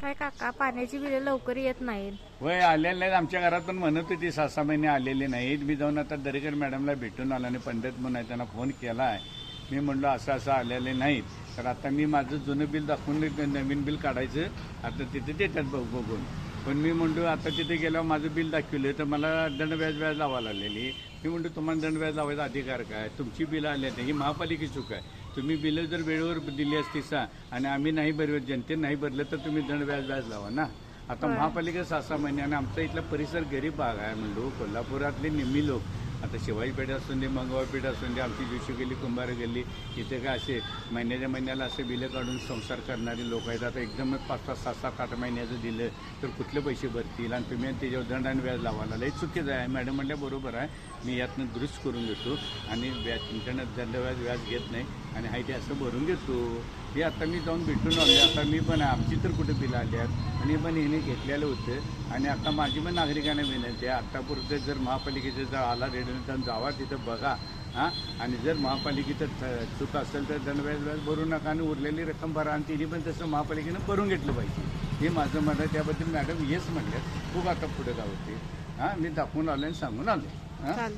काय काका पाण्याची बिले लवकर येत नाहीत. वय आलेले नाहीत आमच्या घरात पण म्हणत होती सहा सहा महिने आलेले नाहीत. मी जाऊन आता दरेकर मॅडमला भेटून आला आणि पंडित म्हणून आहे त्यांना फोन केला आहे मी म्हणलो असं असं आलेले नाहीत. तर आता मी माझं जुनं बिल दाखवून नवीन बिल काढायचं. आता तिथे देतात बघ बघून. पण मी म्हणतो आता तिथे गेल्यावर माझं बिल दाखवलं तर मला दंड व्याज व्याज लावा लागलेली. मी म्हणतो तुम्हाला दंड व्याज लावायचा अधिकार काय? तुमची बिलं आली आहेत ही महापालिकेची चूक आहे. तुम्ही बिलं जर वेळेवर दिली असती सा आणि आम्ही नाही भरलं जनते नाही भरलं तर तुम्ही दंड व्याज व्याज लावा ना. आता. महापालिका सहा सहा महिन्याने आमचा इथला परिसर गरीब भाग आहे म्हणलो कोल्हापुरातले निम्मी लोक. आता शिवाजी पेठ असून दे मंगवा पेठ असून दे आमची जोशी गेली कुंभार गेली इथे काय असे महिन्याच्या महिन्याला असे बिलं काढून संसार करणारे लोक आहेत. आता एकदमच पाच पाच सात सात आठ महिन्याचं दिलं तर कुठले पैसे भरतील? आणि तुम्ही त्याच्यावर दंड आणि व्याज लावायला लई चुकीचं आहे. मॅडम म्हणल्या बरोबर आहे. मी यातनं दुरुस्त करून घेतो आणि व्याज तुमच्यानं दंड व्याज व्याज घेत नाही आणि हाय ते असं भरून घेतो हे आता मी जाऊन भेटून आले आता मी पण आमची तर कुठे बिलं आली आहेत? आणि पण हिने घेतलेलं होतं. आणि आता माझी पण नागरिकांना विनंती आहे. आत्तापुरतं जर महापालिकेचं जर आला रेडिओ तर जावा तिथं बघा. हां? आणि जर महापालिकेचं चूक असेल तर दंडव्याज व्याज भरू नका आणि उरलेली रक्कम भरा आणि तिने पण तसं महापालिकेनं भरून घेतलं पाहिजे. हे माझं म्हणणं आहे. त्याबद्दल मॅडम येस म्हणलं खूप आता पुढे जावं ते. हां? मी दाखवून आलो आणि सांगून आलो हां?